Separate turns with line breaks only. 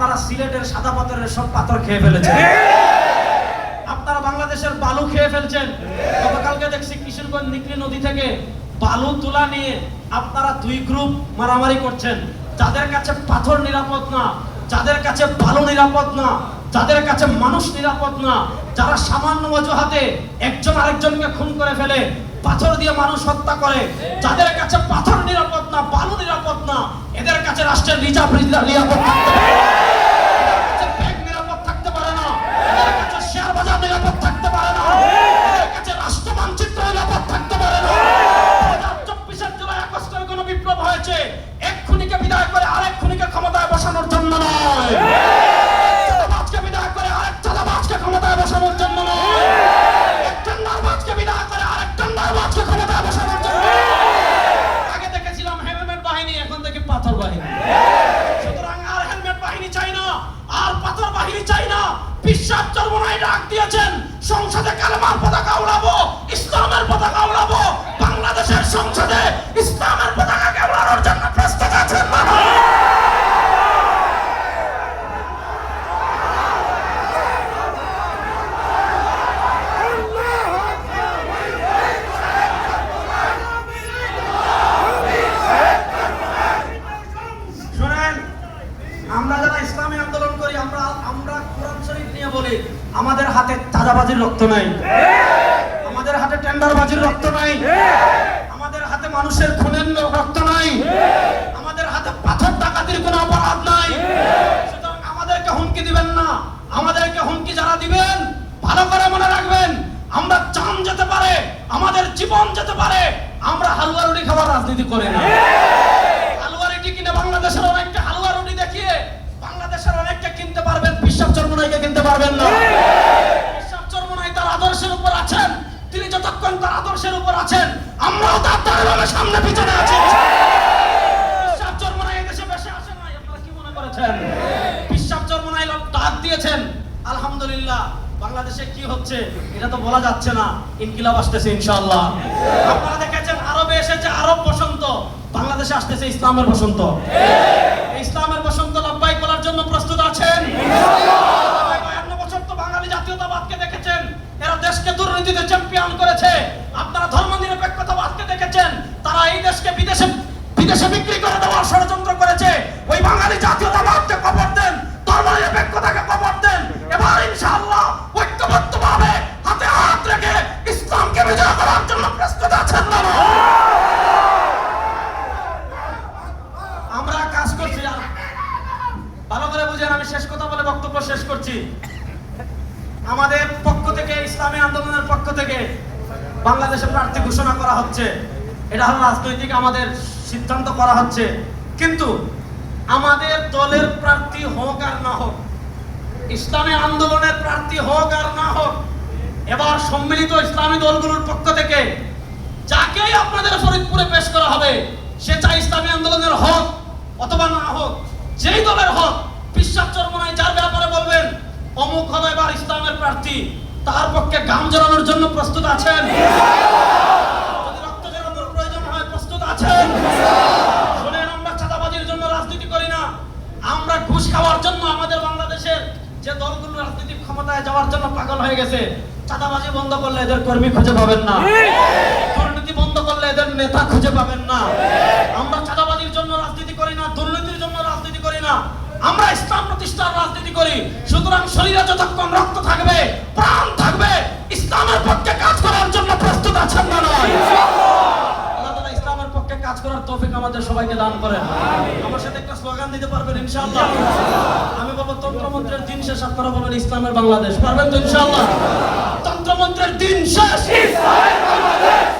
আপনারা সিলেটের সাদা পাথরের সব পাথর খেয়ে ফেলেছেন আপনারা বাংলাদেশের বালু খেয়ে ফেলছেন। গতকালকে দেখছি কিশোরগঞ্জ নিকলি নদী থেকে বালু তোলা নিয়ে আপনারা দুই গ্রুপ মারামারি করছেন। যাদের কাছে পাথর নিরাপদ না, যাদের কাছে বালু নিরাপদ না, যাদের কাছে মানুষ নিরাপদ না, যারা সামান্য অজুহাতে একজন আরেকজনকে খুন করে ফেলে, পাথর দিয়ে মানুষ হত্যা করে, যাদের কাছে পাথর নিরাপদ না, বালু নিরাপদ না, এদের কাছে রাষ্ট্রের রিজার্ভ নিরাপদ থাকতে সংসদে কালেমার পতাকা উড়াবো? ইসলামের পতাকা উড়াবো? বাংলাদেশের সংসদে ইসলামের পতাকাকে উড়ানোর জন্য প্রস্তুত আছেন না শুনেন আমরা যারা ইসলামী আন্দোলন করি আমরা আমরা কোরআন শরীফ নিয়ে বলি, আমাদের হাতে চাঁদাবাজির রক্ত নাই। আমাদের হাতে টেন্ডারবাজির রক্ত নাই। আমাদের হাতে মানুষের খুনের রক্ত নাই। আমাদের হাতে পাথর ডাকাতির কোনো অপরাধ নাই। আমাদেরকে হুমকি দিবেন না। আমাদেরকে হুমকি যারা দিবেন, ভালো করে মনে রাখবেন, আমরা চান যেতে পারে, আমাদের জীবন যেতে পারে, আমরা হালুয়া রুটি খাবার রাজনীতি করি না। আদর্শের উপর আছেন, আমরাও তার তার সামনে পিছনে আছি। বিশ্বাস বেশি আসে নাই, আপনারা কি মনে করেছেন? বিশ্বাস দিয়েছেন, আলহামদুলিল্লাহ, বাংলাদেশে কি হচ্ছে এটা তো বলা যাচ্ছে না, ইনকিলাব আসতেছে ইনশাআল্লাহ। আপনারা দেখেছেন, আরবে এসেছে আরব বসন্ত, বাংলাদেশে আসতেছে ইসলামের বসন্ত। ইসলামের বসন্ত লব্বাই করার জন্য প্রস্তুত আছেন। বছর তো বাঙালি জাতীয়তাবাদকে দেখেছেন, এরা দেশকে দুর্নীতিতে চ্যাম্পিয়ন করেছে আপনারা ধর্ম নিরপেক্ষতাবাদকে দেখেছেন তারা এই দেশকে বিদেশে বিদেশে বিক্রি করে দেওয়ার ষড়যন্ত্র করেছে। ওই বাঙালি জাতীয়তাবাদকে কবর দেন ধর্ম নিরপেক্ষতাকে কবর দেন। এবার ইনশাআল্লাহ হাতে হাত রেখে ইসলামকে বিজয় করার জন্য প্রস্তুত আছেন আমরা কাজ করছি ভালো করে বুঝেন, আমি শেষ কথা বলে বক্তব্য শেষ করছি। আমাদের পক্ষ থেকে, ইসলামী আন্দোলনের পক্ষ থেকে বাংলাদেশে প্রার্থী ঘোষণা করা হচ্ছে। এটা হলো রাজনৈতিক, আমাদের সিদ্ধান্ত করা হচ্ছে। কিন্তু আমাদের দলের প্রার্থী হোক আর না হোক, ইসলামী আন্দোলনের প্রার্থী হোক আর না হোক, এবার সম্মিলিত ইসলামী দলগুলোর পক্ষ থেকে যাকেই আপনাদের ফরিদপুরে পেশ করা হবে, সে চাই ইসলামী আন্দোলনের হোক অথবা না হোক, যেই দলের হোক, বিশ্বাস চর্মনায় যার ব্যাপারে বলবেন, অমুক হবে এবার ইসলামের প্রার্থী, তার পক্ষে গাম জড়ানোর জন্য প্রস্তুত আছেন যদি রক্ত জড়ানোর প্রয়োজন হয় প্রস্তুত আছেন শুনেন, আমরা চাঁদাবাজির জন্য রাজনীতি করি না। আমরা ঘুষ খাওয়ার জন্য আমাদের বাংলাদেশের যে দলগুলো রাজনৈতিক ক্ষমতায় যাওয়ার জন্য পাগল হয়ে গেছে, চাঁদাবাজি বন্ধ করলে এদের কর্মী খুঁজে পাবেন না। দুর্নীতি বন্ধ করলে এদের নেতা খুঁজে পাবেন না। আমরা চাঁদাবাজির জন্য রাজনীতি করি না, দুর্নীতির জন্য রাজনীতি করি না। আমরা ইসলাম প্রতিষ্ঠার রাজনীতি করি। সুতরাং শরীরে যতক্ষণ রক্ত থাকবে, প্রাণ থাকবে, ইসলামের পক্ষে কাজ করার জন্য প্রস্তুত আছেন না নয় আল্লাহ তাআলা ইসলামের পক্ষে কাজ করার তৌফিক আমাদের সবাইকে দান করেন। আমার সাথে একটা স্লোগান দিতে পারবেন ইনশাআল্লাহ। আমি বলব তন্ত্রমন্ত্রের দিন শেষ আপনারা বলবেন ইসলামের বাংলাদেশ। পারবেন তো ইনশাআল্লাহ? তন্ত্রমন্ত্রের দিন শেষ। ইসলামের শেষ